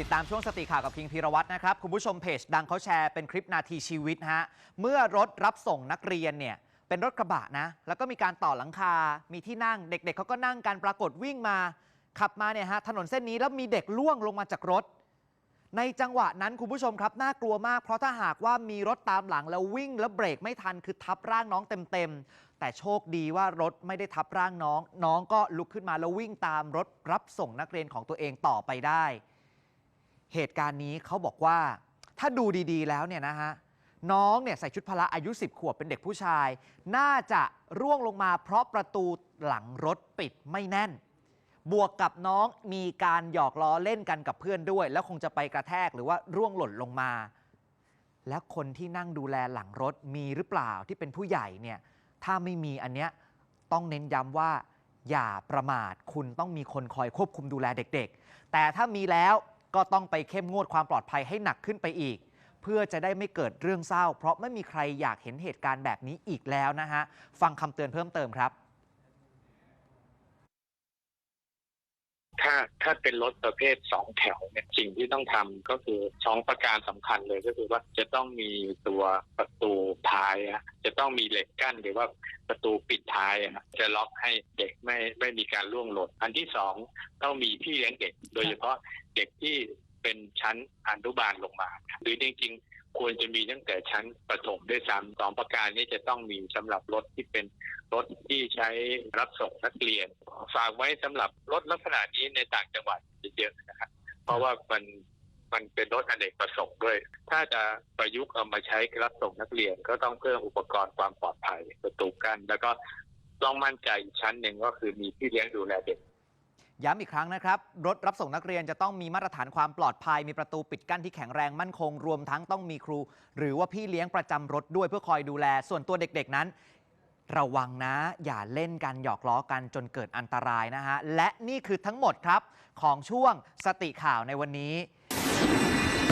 ติดตามช่วงสติข่าวกับคิงพีรวัตรนะครับ คุณผู้ชมเพจดังเขาแชร์เป็นคลิปนาทีชีวิตฮะเมื่อรถรับส่งนักเรียนเนี่ยเป็นรถกระบะนะ แล้วก็มีการต่อหลังคา มีที่นั่งเด็กๆเขาก็นั่งกันปรากฏวิ่งมา ขับมาเนี่ยฮะถนนเส้นนี้แล้วมีเด็กล่วงลงมาจากรถ ในจังหวะนั้นคุณผู้ชมครับน่ากลัวมากเพราะถ้าหากว่ามีรถตามหลังแล้ววิ่งแล้วเบรกไม่ทันคือทับร่างน้องเต็มๆแต่โชคดีว่ารถไม่ได้ทับร่างน้อง น้องก็ลุกขึ้นมาแล้ววิ่งตามรถรับส่งนักเรียนของตัวเองต่อไปได้ เหตุการณ์นี้เขาบอกว่าถ้าดูดีๆแล้วเนี่ยนะฮะน้องเนี่ยใส่ชุดพละอายุ 10 ขวบเป็นเด็กผู้ชาย น่าจะร่วงลงมาเพราะประตูหลังรถปิดไม่แน่น บวกกับน้องมีการหยอกล้อเล่นกันกับเพื่อนด้วย แล้วคงจะไปกระแทกหรือว่าร่วงหล่นลงมา และคนที่นั่งดูแลหลังรถมีหรือเปล่าที่เป็นผู้ใหญ่เนี่ยถ้าไม่มีอันเนี้ยต้องเน้นย้ำว่าอย่าประมาทคุณต้องมีคนคอยควบคุมดูแลเด็ก ๆ แต่ถ้ามีแล้ว ก็ต้องไปเข้มงวดความปลอดภัยให้หนักขึ้นไปอีก เพื่อจะได้ไม่เกิดเรื่องเศร้า เพราะไม่มีใครอยากเห็นเหตุการณ์แบบนี้อีกแล้วนะฮะฟังคำเตือนเพิ่มเติมครับ ถ้าถ้าเป็นรถประเภทสองแถวเนี่ยสิ่งที่ต้องทำก็คือสองประการสำคัญเลยก็คือว่าจะต้องมีตัวประตูท้ายอะ จะต้องมีเหล็กกั้นหรือว่าประตูปิดท้ายอะจะล็อกให้เด็กไม่ไม่มีการล่วงหล่นอันที่สองต้องมีพี่เลี้ยงเด็ก โดยเฉพาะเด็กที่เป็นชั้นอนุบาลลงมา หรือจริงๆ ควรจะมีตั้งแต่ชั้นประถมด้วยซ้ำสองประการนี้จะต้องมีสำหรับรถที่เป็นรถที่ใช้รับส่งนักเรียน ฝากไว้สำหรับรถลักษณะนี้ในต่างจังหวัดเยอะๆนะครับเพราะว่ามัน มันเป็นรถอเนกประสงค์ด้วย ถ้าจะประยุกต์เอามาใช้รับส่งนักเรียนก็ต้องเพิ่มอุปกรณ์ความปลอดภัยประตูกันแล้วก็ต้องมั่นใจอีกชั้นหนึ่งก็คือมีพี่เลี้ยงดูแลเด็กย้ำอีกครั้งนะครับ รถรับส่งนักเรียนจะต้องมีมาตรฐานความปลอดภัย มีประตูปิดกั้นที่แข็งแรงมั่นคง รวมทั้งต้องมีครู หรือว่าพี่เลี้ยงประจำรถด้วยเพื่อคอยดูแล ส่วนตัวเด็กๆนั้น ระวังนะ อย่าเล่นกันหยอกล้อกันจนเกิดอันตรายนะฮะ และนี่คือทั้งหมดครับ ของช่วงสติข่าวในวันนี้ 何?